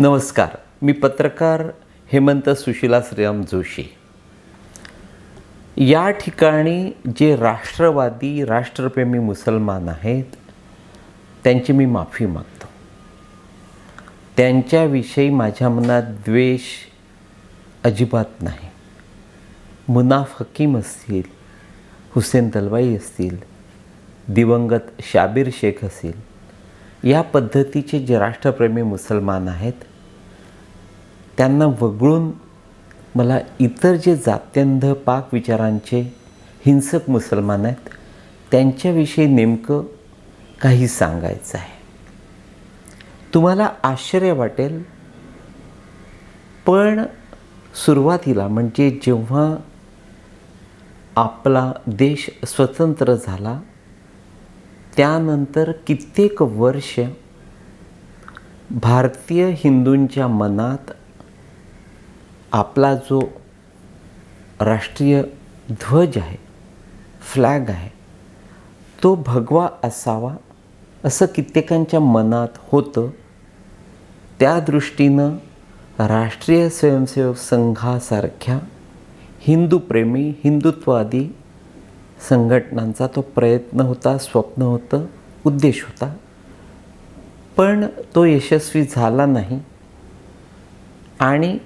नमस्कार मी पत्रकार हेमंत सुशिला श्रीराम जोशी. या ठिकाणी जे राष्ट्रवादी राष्ट्रप्रेमी मुसलमान आहेत त्यांची मी माफी मागतो. त्यांच्याविषयी माझ्या मनात द्वेष अजिबात नाही. मुनाफ हकीम असतील हुसेन दलवाई असतील दिवंगत शाबीर शेख असतील या पद्धतीचे जे राष्ट्रप्रेमी मुसलमान आहेत त्यांना वगळून मला इतर जे जात्यंध पाक विचारांचे हिंसक मुसलमान आहेत त्यांच्याविषयी नेमकं काही सांगायचं आहे. तुम्हाला आश्चर्य वाटेल पण सुरुवातीला म्हणजे जेव्हा आपला देश स्वतंत्र झाला त्यानंतर कित्येक वर्ष भारतीय हिंदूंच्या मनात आपला जो राष्ट्रीय ध्वज आहे फ्लॅग आहे तो भगवा असावा असं कित्येकांच्या मनात होतं. त्या दृष्टीनं राष्ट्रीय स्वयंसेवक संघासारख्या हिंदूप्रेमी हिंदुत्ववादी संघटनांचा तो प्रयत्न होता स्वप्न होतं उद्देश होता. पण तो यशस्वी झाला नाही. आणि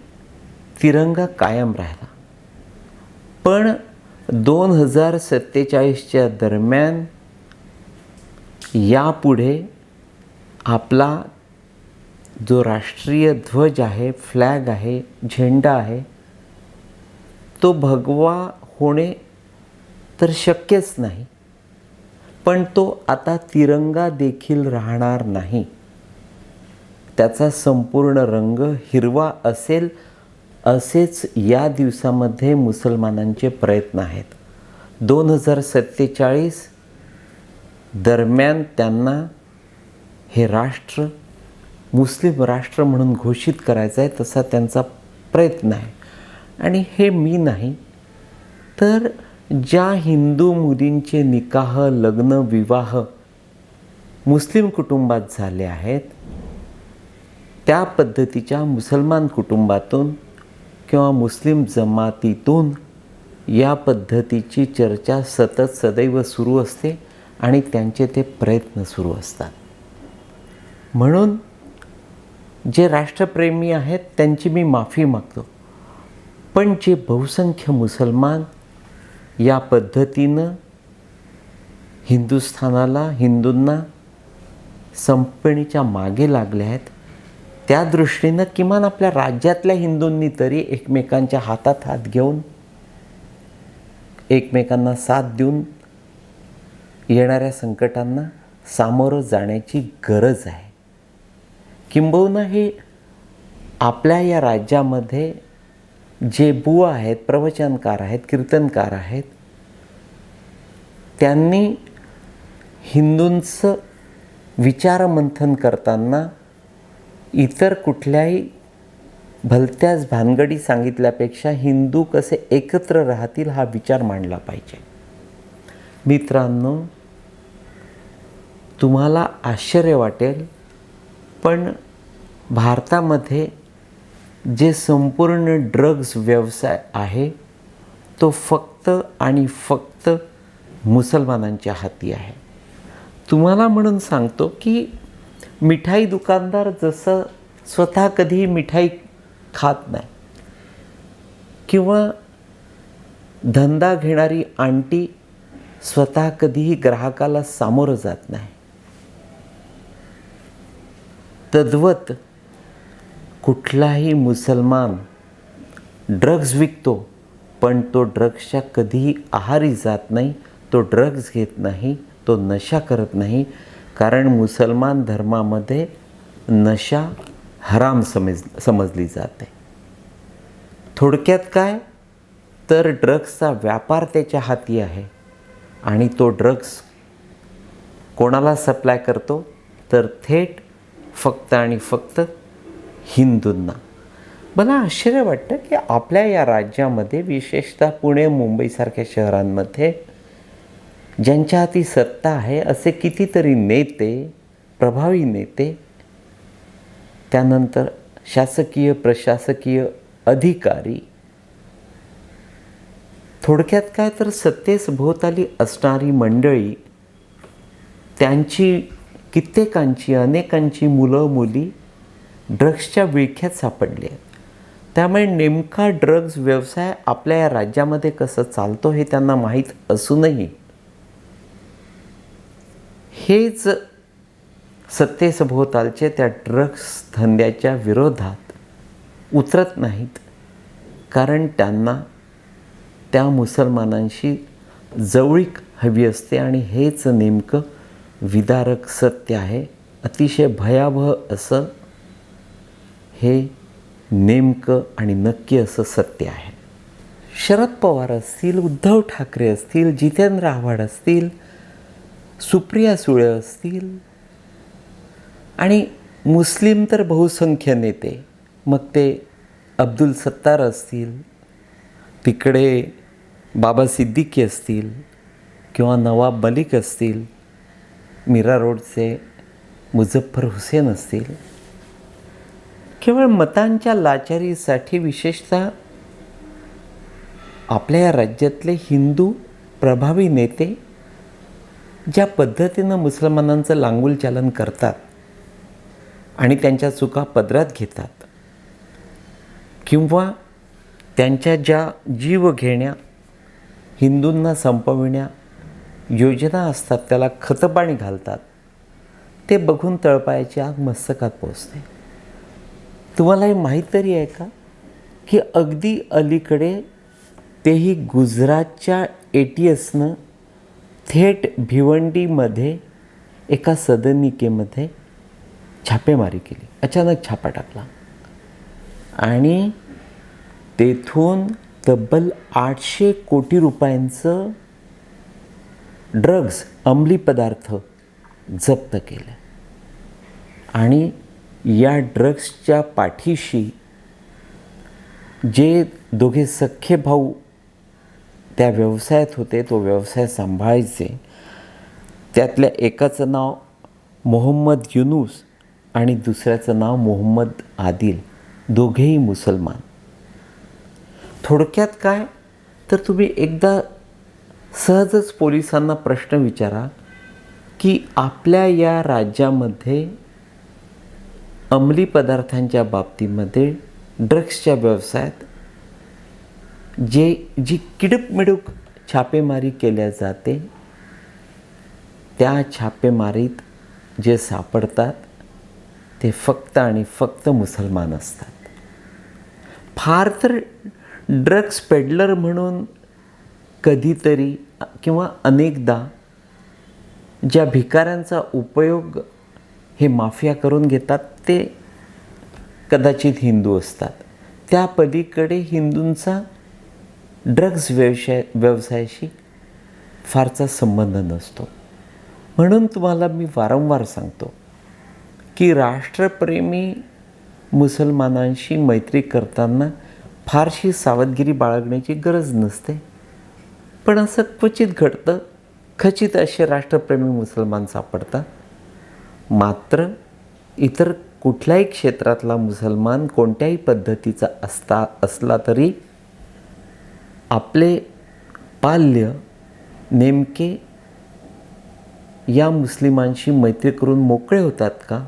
तिरंगा कायम राहिला. पण दोन हजार सत्तेचाळीसच्या दरम्यान यापुढे आपला जो राष्ट्रीय ध्वज आहे फ्लॅग आहे झेंडा आहे तो भगवा होणे तर शक्यच नाही. पण तो आता तिरंगा देखील राहणार नाही. त्याचा संपूर्ण रंग हिरवा असेल असेच या दिवसामध्ये मुसलमानांचे प्रयत्न आहेत. दोन हजार सत्तेचाळीस दरम्यान त्यांना हे राष्ट्र मुस्लिम राष्ट्र म्हणून घोषित करायचं आहे तसा त्यांचा प्रयत्न आहे. आणि हे मी नाही तर ज्या हिंदू मुलींचे निकाह लग्न विवाह मुस्लिम कुटुंबात झाले आहेत त्या पद्धतीच्या मुसलमान कुटुंबातून किंवा मुस्लिम जमातीतून या पद्धतीची चर्चा सतत सदैव सुरू असते आणि त्यांचे ते प्रयत्न सुरू असतात. म्हणून जे राष्ट्रप्रेमी आहेत त्यांची मी माफी मागतो. पण जे बहुसंख्य मुसलमान या पद्धतीनं हिंदुस्थानाला हिंदूंना संपणीच्या मागे लागले आहेत त्या दृष्टीनं किमान आपल्या राज्यातल्या हिंदूंनी तरी एकमेकांच्या हातात हात घेऊन एकमेकांना साथ देऊन येणाऱ्या संकटांना सामोरं जाण्याची गरज आहे. किंबहुना हे आपल्या या राज्यामध्ये जे बुवा आहेत प्रवचनकार आहेत कीर्तनकार आहेत त्यांनी हिंदूंचं विचारमंथन करताना इतर कुठल्याही भलत्याच भानगडी सांगितल्यापेक्षा हिंदू कसे एकत्र राहतील हा विचार मांडला पाहिजे. मित्रांनो तुम्हाला आश्चर्य वाटेल पण भारतामध्ये जे संपूर्ण ड्रग्ज व्यवसाय आहे तो फक्त आणि फक्त मुसलमानांच्या हाती आहे. तुम्हाला म्हणून सांगतो की मिठाई दुकानदार जसं स्वतः कधीही मिठाई खात नाही किंवा धंदा घेणारी आंटी स्वतः कधीही ग्राहकाला सामोरं जात नाही. तद्वत कुठलाही मुसलमान ड्रग्ज विकतो पण तो ड्रग्सच्या कधीही आहारी जात नाही तो ड्रग्ज घेत नाही तो नशा करत नाही कारण मुसलमान धर्मामध्ये नशा हराम समज समजली जाते. थोडक्यात काय? तर ड्रग्सचा व्यापार त्याच्या हाती आहे. आणि तो ड्रग्स कोणाला सप्लाय करतो? तर थेट फक्त आणि फक्त हिंदूंना. मला आश्चर्य वाटतं की आपल्या या राज्यामध्ये विशेषतः पुणे मुंबईसारख्या शहरांमध्ये ज्यांच्या हाती सत्ता आहे असे कितीतरी नेते प्रभावी नेते त्यानंतर शासकीय प्रशासकीय अधिकारी. थोडक्यात काय तर सत्तेस भोवताली असणारी मंडळी त्यांची कित्येकांची अनेकांची मुलं मुली ड्रग्सच्या विळख्यात सापडली आहेत. त्यामुळे नेमका ड्रग्ज व्यवसाय आपल्या या राज्यामध्ये कसं चालतो हे त्यांना माहीत असूनही हेच सत्तेसभोवतालचे त्या ड्रग्स धंद्याच्या विरोधात उतरत नाहीत. कारण त्यांना त्या मुसलमानांशी जवळीक हवी असते आणि हेच नेमकं विदारक सत्य आहे. अतिशय भयावह असं हे नेमकं आणि नक्की असं सत्य आहे. शरद पवार असतील उद्धव ठाकरे असतील जितेंद्र आव्हाड असतील सुप्रिया सुळे असतील. आणि मुस्लिम तर बहुसंख्य नेते मग ते अब्दुल सत्तार असतील तिकडे बाबा सिद्दीकी असतील किंवा नवाब मलिक असतील मीरा रोडचे मुझफ्फर हुसेन असतील. केवळ मतांच्या लाचारीसाठी विशेषतः आपल्या या राज्यातले हिंदू प्रभावी नेते ज्या पद्धतीनं मुसलमानांचं लांगुल चालन करतात आणि त्यांच्या चुका पदरात घेतात किंवा त्यांच्या ज्या जीव घेण्या हिंदूंना संपविण्या योजना असतात त्याला खतपाणी घालतात ते बघून तळपायाची आग मस्तकात पोचते तुम्हाला हे माहीत तरी आहे का की अगदी अलीकडे तेही गुजरातच्या ए टी एसनं थेट भिवंडीमध्ये एका सदनिकेमध्ये छापेमारी केली. अचानक छापा टाकला. आणि तेथून तब्बल आठशे कोटी रुपयांचं ड्रग्ज अंमली पदार्थ जप्त केलं. आणि या ड्रग्सच्या पाठीशी जे दोघे सख्खे भाऊ त्या व्यवसायात होते तो व्यवसाय सांभाळायचे. त्यातल्या एकाचं नाव मोहम्मद युनूस आणि दुसऱ्याचं नाव मोहम्मद आदिल. दोघेही मुसलमान. थोडक्यात काय? तर तुम्ही एकदा सहजच पोलिसांना प्रश्न विचारा की आपल्या या राज्यामध्ये अंमली पदार्थांच्या बाबतीमध्ये ड्रग्सच्या व्यवसायात जे जी किडूकमिडूक छापेमारी केल्या जाते त्या छापेमारीत जे सापडतात ते फक्त आणि फक्त मुसलमान असतात. फार तर ड्रग्स पेडलर म्हणून कधीतरी किंवा अनेकदा ज्या भिकाऱ्यांचा उपयोग हे माफिया करून घेतात ते कदाचित हिंदू असतात. त्या पलीकडे हिंदूंचा ड्रग्ज व्यवसाय व्यवसायाशी फारसा संबंध नसतो. म्हणून तुम्हाला मी वारंवार सांगतो की राष्ट्रप्रेमी मुसलमानांशी मैत्री करताना फारशी सावधगिरी बाळगण्याची गरज नसते. पण असं क्वचित घडतं खचित असे राष्ट्रप्रेमी मुसलमान सापडतात. मात्र इतर कुठल्याही क्षेत्रातला मुसलमान कोणत्याही पद्धतीचा असता असला तरी आपले पाल्य नेमके या मुस्लिमांशी मैत्री करून मोकळे होतात का?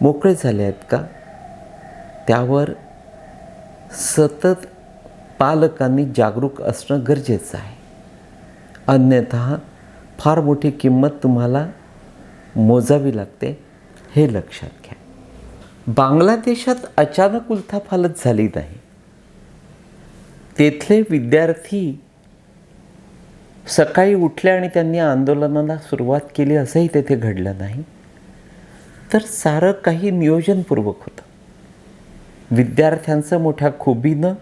मोकळे झाले आहेत का? त्यावर सतत पालकांनी जागरूक असणं गरजेचं आहे. अन्यथा फार मोठी किंमत तुम्हाला मोजावी लागते हे लक्षात घ्या. बांगलादेशात अचानक उलथाफालत झाली नाही. तेथले विद्यार्थी सकाळी उठले आणि त्यांनी आंदोलनाला सुरुवात केली असंही तेथे घडलं नाही. तर सारं काही नियोजनपूर्वक होतं. विद्यार्थ्यांचं मोठ्या खुबीनं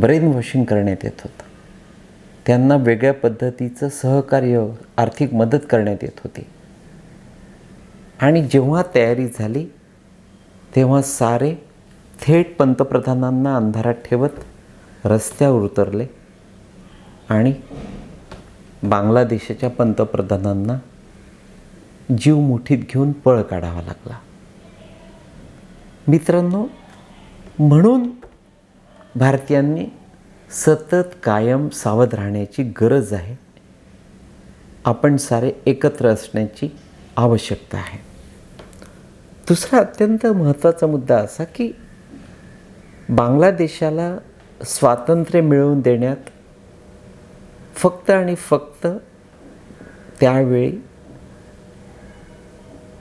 ब्रेन वॉशिंग करण्यात येत होतं. त्यांना वेगळ्या पद्धतीचं सहकार्य आर्थिक मदत करण्यात येत होती. आणि जेव्हा तयारी झाली तेव्हा सारे थेट पंतप्रधानांना अंधारात ठेवत रस्त्यावर उतरले आणि बांगलादेशाच्या पंतप्रधानांना जीव मुठीत घेऊन पळ काढावा लागला. मित्रांनो म्हणून भारतीयांनी सतत कायम सावध राहण्याची गरज आहे. आपण सारे एकत्र असण्याची आवश्यकता आहे. दुसरा अत्यंत महत्त्वाचा मुद्दा असा की बांगलादेशाला स्वातंत्र्य मिळवून देण्यात फक्त आणि फक्त त्यावेळी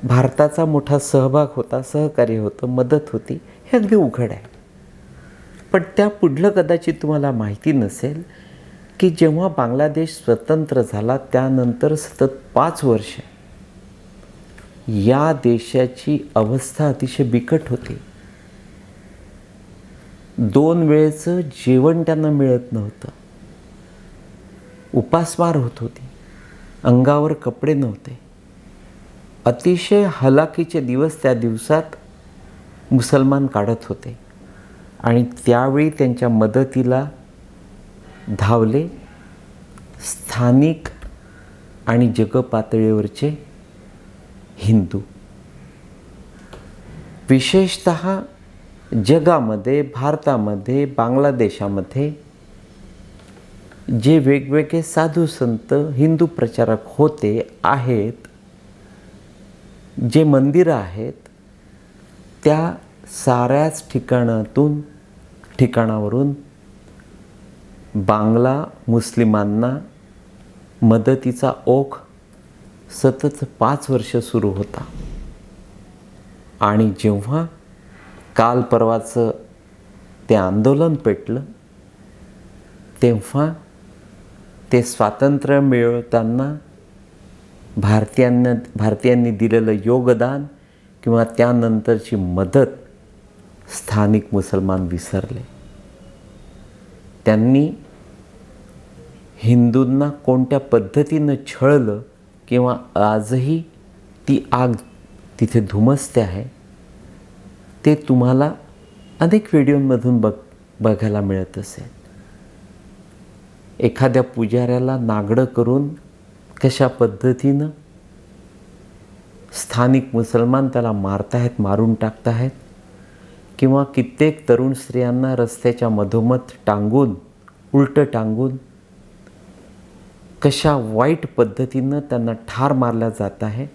भारताचा मोठा सहभाग होता सहकार्य होतं मदत होती हे अगदी उघड आहे. पण त्या पुढलं कदाचित तुम्हाला माहिती नसेल की जेव्हा बांगलादेश स्वतंत्र झाला त्यानंतर सतत पाच वर्ष या देशाची अवस्था अतिशय बिकट होती. दोन वेळेचं जेवण त्यांना मिळत नव्हतं. उपासमार होत होती. अंगावर कपडे नव्हते. अतिशय हलाखीचे दिवस त्या दिवसात मुसलमान काढत होते आणि त्यावेळी त्यांच्या मदतीला धावले स्थानिक आणि जगपातळीवरचे हिंदू. विशेषत जगामध्ये भारतामध्ये बांगलादेशामध्ये जे वेगवेगळे साधू संत हिंदू प्रचारक होते आहेत जे मंदिरं आहेत त्या साऱ्याच ठिकाणातून ठिकाणावरून बांगला मुस्लिमांना मदतीचा ओघ सतत पाच वर्ष सुरू होता. आणि जेव्हा काल परवाचं ते आंदोलन पेटलं तेव्हा ते स्वातंत्र्य मिळवताना भारतीयांना भारतीयांनी दिलेलं योगदान किंवा त्यानंतरची मदत स्थानिक मुसलमान विसरले. त्यांनी हिंदूंना कोणत्या पद्धतीनं छळलं किंवा आजही ती आग तिथे धुमसते आहे ते तुम्हाला अनेक व्हिडिओमधून बघ बघायला मिळत असेल. एखाद्या पुजाऱ्याला नागडं करून कशा पद्धतीनं स्थानिक मुसलमान त्याला मारताहेत मारून टाकताहेत किंवा कित्येक तरुण स्त्रियांना रस्त्याच्या मधोमध टांगून उलटं टांगून कशा वाईट पद्धतीनं त्यांना ठार मारल्या जात आहे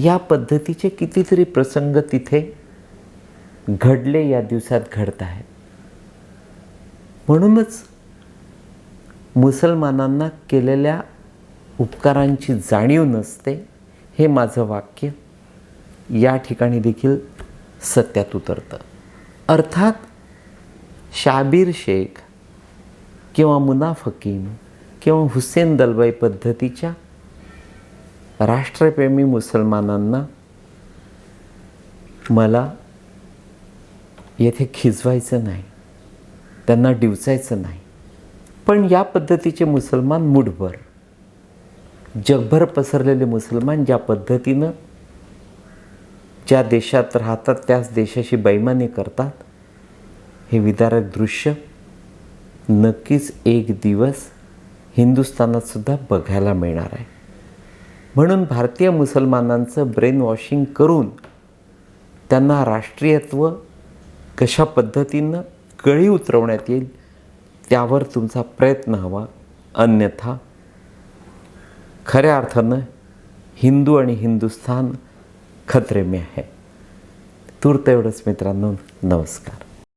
या पद्धतीचे कितीतरी प्रसंग तिथे घडले या दिवसात घडत आहेत म्हणूनच मुसलमानांना केलेल्या उपकारांची जाणीव नसते हे माझं वाक्य या ठिकाणी देखील सत्यात उतरतं. अर्थात शाबीर शेख किंवा मुनाफकीम किंवा हुसेन दलबाई पद्धतीच्या राष्ट्रप्रेमी मुसलमानांना मला येथे खिजवायचं नाही. त्यांना डिवचायचं नाही. पण या पद्धतीचे मुसलमान मुठभर. जगभर पसरलेले मुसलमान ज्या पद्धतीनं ज्या देशात राहतात त्याच देशाशी बैमानी करतात हे विदारक दृश्य नक्कीच एक दिवस हिंदुस्थानात सुद्धा बघायला मिळणार आहे. म्हणून भारतीय मुसलमानांचं ब्रेन वॉशिंग करून त्यांना राष्ट्रीयत्व कशा पद्धतीनं कळी उतरवण्यात येईल त्यावर तुमचा प्रयत्न हवा. अन्यथा खऱ्या अर्थानं हिंदू आणि हिंदुस्थान खतरे में आहे. तूर्त एवढंच मित्रांनो. नमस्कार.